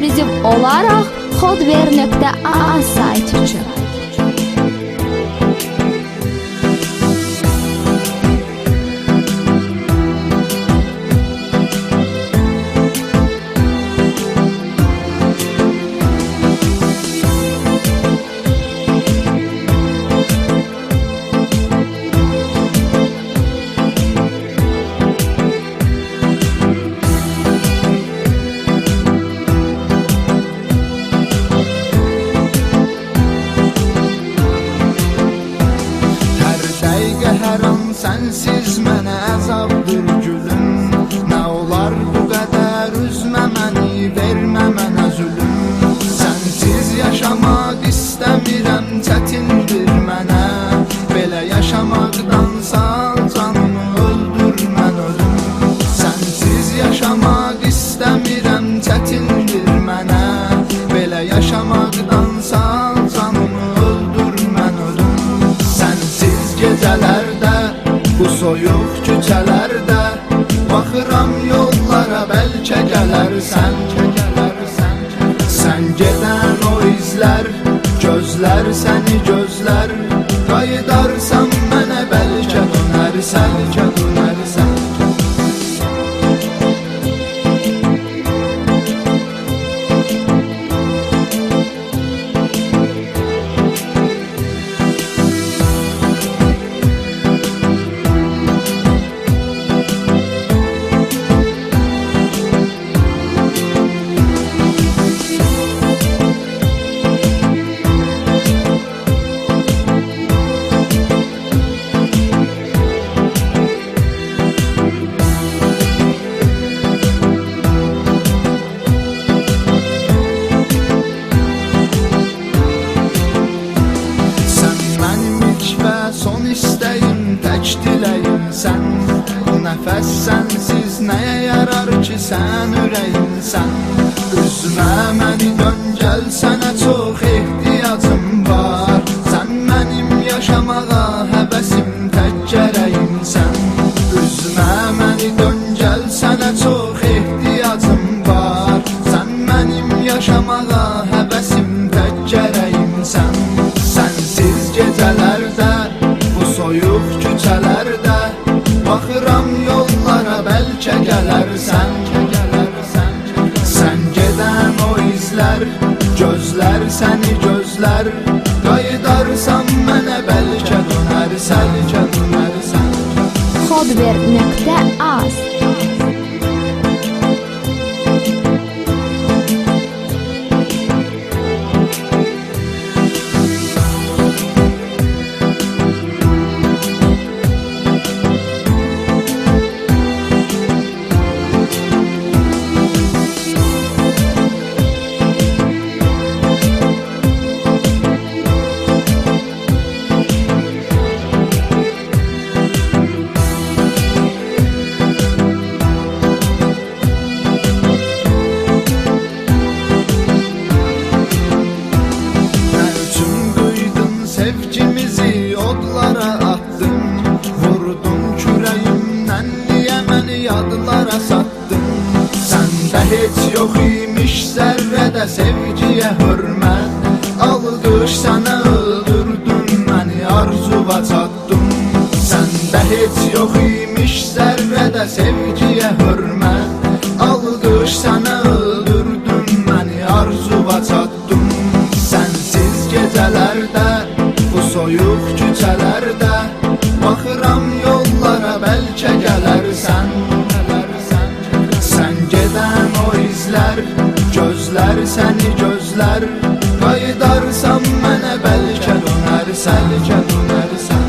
ekskluziv olaraq hotber.aa sayti uchun. Hər sənsiz mənə əzabdır gülüm Nə olar bu qədər üzmə məni, vermə mənə zülüm Sənsiz yaşamaq istəmirəm, çətindir mənə Belə yaşamaqdansa canımı öldürmən ölüm Sənsiz yaşamaq istəmirəm, çətindir soyuq küçələrdə Baxıram yollara bəlkə gələrsən Sən gedən o izlər Gözlər səni gözlər Qayıdarsan mənə bəlkə dönərsən nəfəs sənsiz nəyə yarar ki sən ürəyimsən Üzmə məni dön gəl sənə çox ehtiyacım var. Sən mənim yaşamağa həvəsim tək gərəyimsən Üzmə məni dön gəl sənə çox ehtiyacım var. Sən mənim yaşamağa həvəsim bəlkə gələrsən Sən gedən o izlər Gözlər səni gözlər Qayıdarsan mənə bəlkə dönərsən Bəlkə məni yadlara sattın Səndə heç yox imiş zərrədə sevgiyə hörmət Alqış sənə öldürdün məni arzuva çatdın Səndə heç yox imiş zərrədə sevgiyə hörmət Alqış sənə öldürdün məni arzuva çatdın o izlər Gözlər səni gözlər Qayıdarsan mənə bəlkə dönərsən Bəlkə dönərsən